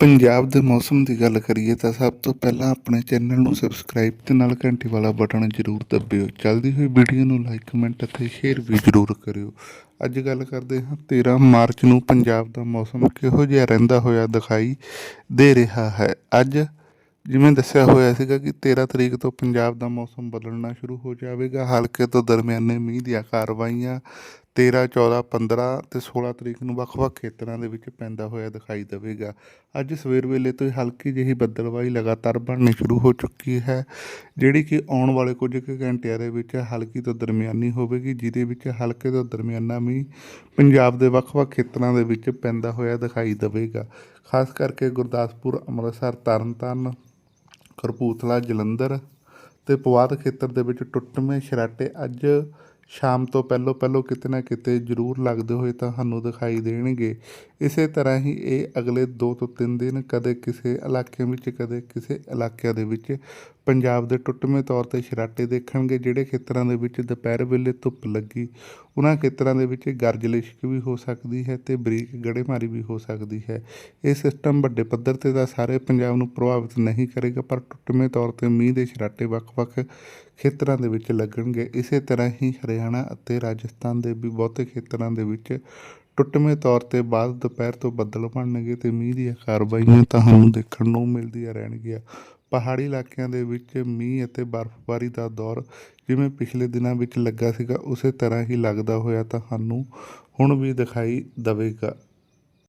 ਪੰਜਾਬ ਦੇ ਮੌਸਮ ਦੀ ਗੱਲ ਕਰੀਏ ਤਾਂ ਸਭ ਤੋਂ ਪਹਿਲਾਂ ਆਪਣੇ ਚੈਨਲ ਨੂੰ ਸਬਸਕ੍ਰਾਈਬ ਤੇ ਨਾਲ ਘੰਟੀ ਵਾਲਾ ਬਟਨ ਜ਼ਰੂਰ ਦਬਿਓ। ਚੱਲਦੀ ਹੋਈ ਵੀਡੀਓ ਨੂੰ ਲਾਈਕ ਕਮੈਂਟ ਅਤੇ ਸ਼ੇਅਰ ਵੀ ਜ਼ਰੂਰ ਕਰਿਓ। ਅੱਜ ਗੱਲ ਕਰਦੇ ਹਾਂ 13 ਮਾਰਚ ਨੂੰ ਪੰਜਾਬ ਦਾ ਮੌਸਮ ਕਿਹੋ ਜਿਹਾ ਰਹਿੰਦਾ ਹੋਇਆ ਦਿਖਾਈ ਦੇ ਰਿਹਾ ਹੈ। ਅੱਜ ਜਿਵੇਂ ਦੱਸਿਆ ਹੋਇਆ ਸੀਗਾ ਕਿ 13 ਤਰੀਕ ਤੋਂ ਪੰਜਾਬ ਦਾ ਮੌਸਮ ਬਦਲਣਾ ਸ਼ੁਰੂ ਹੋ ਜਾਵੇਗਾ। ਹਲਕੇ ਤੋਂ ਦਰਮਿਆਨੇ ਮੀਂਹ ਦੀਆਂ ਕਾਰਵਾਈਆਂ 13 14 15 ਤੇ 16 ਤਰੀਕ ਨੂੰ ਵੱਖ-ਵੱਖ ਖੇਤਰਾਂ ਦੇ ਵਿੱਚ ਪੈਂਦਾ ਹੋਇਆ ਦਿਖਾਈ ਦੇਵੇਗਾ। ਅੱਜ ਸਵੇਰ ਵੇਲੇ ਤੋਂ ਹੀ ਹਲਕੀ ਜਿਹੀ ਬੱਦਲਵਾਈ ਲਗਾਤਾਰ ਬਣਨੀ ਸ਼ੁਰੂ ਹੋ ਚੁੱਕੀ ਹੈ, ਜਿਹੜੀ ਕਿ ਆਉਣ ਵਾਲੇ ਕੁਝ ਕੁ ਘੰਟਿਆਂ ਦੇ ਵਿੱਚ ਹਲਕੀ ਤੋਂ ਦਰਮਿਆਨੀ ਹੋਵੇਗੀ, ਜਿਹਦੇ ਵਿੱਚ ਹਲਕੇ ਤੋਂ ਦਰਮਿਆਨਾ ਮੀਂਹ ਪੰਜਾਬ ਦੇ ਵੱਖ-ਵੱਖ ਖੇਤਰਾਂ ਦੇ ਵਿੱਚ ਪੈਂਦਾ ਹੋਇਆ ਦਿਖਾਈ ਦੇਵੇਗਾ। ਖਾਸ ਕਰਕੇ ਗੁਰਦਾਸਪੁਰ, ਅੰਮ੍ਰਿਤਸਰ, ਤਰਨਤਾਰਨ, ਕਪੂਰਥਲਾ, ਜਲੰਧਰ ਤੇ ਪਵਾਦ ਖੇਤਰ ਦੇ ਵਿੱਚ ਟੁੱਟਵੇਂ ਸ਼ਰਾਟੇ ਅੱਜ ਸ਼ਾਮ ਤੋਂ ਪਹਿਲੋਂ ਪਹਿਲੋਂ ਕਿਤੇ ਨਾ ਕਿਤੇ ਜ਼ਰੂਰ ਲੱਗਦੇ ਹੋਏ ਤੁਹਾਨੂੰ ਦਿਖਾਈ ਦੇਣਗੇ। ਇਸੇ ਤਰ੍ਹਾਂ ਹੀ ਇਹ ਅਗਲੇ 2 ਤੋਂ 3 ਦਿਨ ਕਦੇ ਕਿਸੇ ਇਲਾਕੇ ਵਿੱਚ, ਕਦੇ ਕਿਸੇ ਇਲਾਕਿਆਂ ਦੇ ਵਿੱਚ ਪੰਜਾਬ ਦੇ ਟੁੱਟਵੇਂ ਤੌਰ ਤੇ ਸ਼ਰਾਟੇ ਦੇਖਣਗੇ, ਜਿਹੜੇ ਖੇਤਰਾਂ ਦੇ ਵਿੱਚ ਦੁਪਹਿਰ ਵੇਲੇ ਧੁੱਪ ਲੱਗੀ। ਉਹਨਾਂ ਖੇਤਰਾਂ ਦੇ ਵਿੱਚ ਗਰਜਲਿਸ਼ਕ ਵੀ ਹੋ ਸਕਦੀ ਹੈ ਤੇ ਬਰੀਕ ਗੜੇਮਾਰੀ ਵੀ ਹੋ ਸਕਦੀ ਹੈ। ਇਹ ਸਿਸਟਮ ਵੱਡੇ ਪੱਧਰ ਤੇ ਤਾਂ ਸਾਰੇ ਪੰਜਾਬ ਨੂੰ ਪ੍ਰਭਾਵਿਤ ਨਹੀਂ ਕਰੇਗਾ, ਪਰ ਟੁੱਟਵੇਂ ਤੌਰ ਤੇ ਮੀਂਹ ਦੇ ਸ਼ਰਾਟੇ ਵੱਖ-ਵੱਖ ਖੇਤਰਾਂ ਦੇ ਵਿੱਚ ਲੱਗਣਗੇ। ਇਸੇ ਤਰ੍ਹਾਂ ਹੀ ਹਰਿਆਣਾ ਅਤੇ ਰਾਜਸਥਾਨ ਦੇ ਵੀ ਬਹੁਤੇ ਖੇਤਰਾਂ ਦੇ ਵਿੱਚ ਟੁੱਟਵੇਂ ਤੌਰ ਤੇ ਬਾਅਦ ਦੁਪਹਿਰ ਤੋਂ ਬੱਦਲ ਬਣਨਗੇ ਤੇ ਮੀਂਹ ਦੀਆਂ ਕਾਰਵਾਈਆਂ ਤੁਹਾਨੂੰ ਦੇਖਣ ਨੂੰ ਮਿਲਦੀਆਂ ਰਹਿਣਗੀਆਂ। ਪਹਾੜੀ ਇਲਾਕਿਆਂ ਦੇ ਵਿੱਚ ਮੀਂਹ ਅਤੇ ਬਰਫ਼ਬਾਰੀ ਦਾ ਦੌਰ ਜਿਵੇਂ ਪਿਛਲੇ ਦਿਨਾਂ ਵਿੱਚ ਲੱਗਾ ਸੀਗਾ, ਉਸੇ ਤਰ੍ਹਾਂ ਹੀ ਲੱਗਦਾ ਹੋਇਆ ਤੁਹਾਨੂੰ ਹੁਣ ਵੀ ਦਿਖਾਈ ਦੇਵੇਗਾ।